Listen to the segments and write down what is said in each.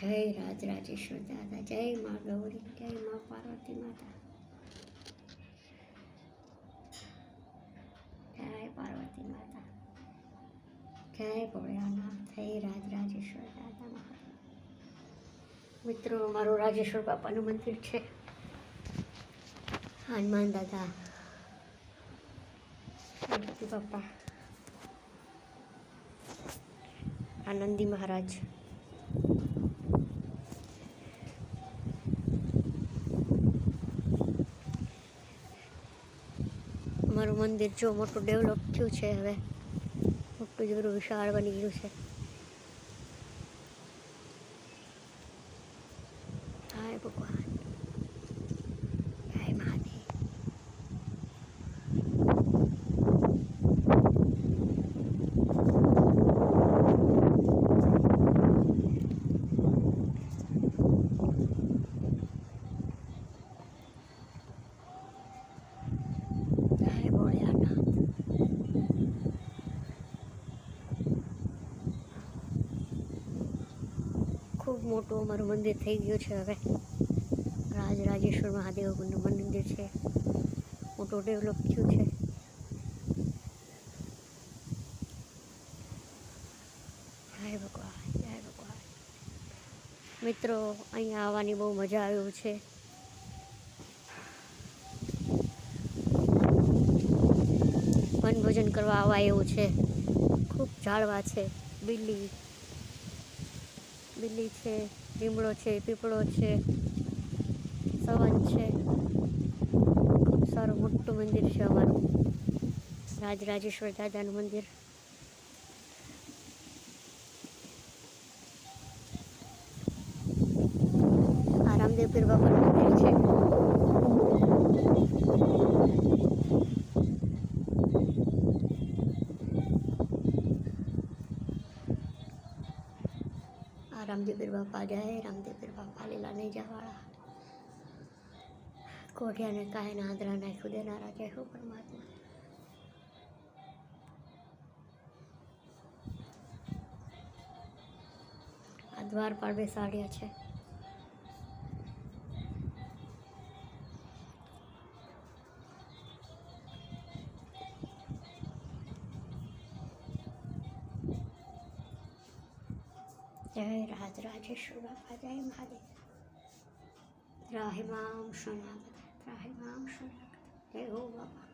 જય રાજરાજેશ્વર દાદા, જય મા ગૌરી, જય મા પાર્વતી માતા. જય પાર્વતી માતા. જય ભોળાનાથ, જય રાજરાજેશ્વર દાદા મહારાજ. મિત્રો, મારું રાજેશ્વર બાપાનું મંદિર છે. હનુમાન દાદા. ગણપતિ બાપા. આનંદી મહારાજ. મારું મંદિર જો મોટું ડેવલપ થયું છે હવે. મોટું જેવું વિશાળ બની ગયું છે. હાય ભગવાન જય મહાદેવ જય ભોળિયાનાથ ખૂબ મોટું અમારું મંદિર થઈ ગયું છે હવે. રાજ રાજેશ્વર મહાદેવનું મંદિર છે. મોટું ડેવલપ થયું છે. જય ભગવાન જય ભગવાન. મિત્રો, અહીંયા આવવાની બહુ મજા આવ્યું છે. વનભોજન કરવા આવા એવું છે. ખૂબ ઝાડવા છે બિલ્લી બિલ્લી છે, લીમડો છે, પીપળો છે, સવન છે. ખૂબ સારું મોટું મંદિર છે અમારું. રાજરાજેશ્વર દાદાનું મંદિર. રામદેવ પીર બાપાનું મંદિર છે. આ રામદેવીર બાપા જય રામદેવીર બાપા લીલા જવાળા કોઠિયાને કાંઈ ના આદરા નાખ્યું, દેનારા જય હો પરમાત્મા. આ દ્વાર પર બેસાડ્યા છે. જય રાજ રાજેશ્વર બાપા જય મહાદેવ ત્રાહિમામ શરણાગત ત્રાહિમામ શરણાગત જય હો બાપા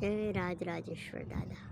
જય રાજ રાજેશ્વર દાદા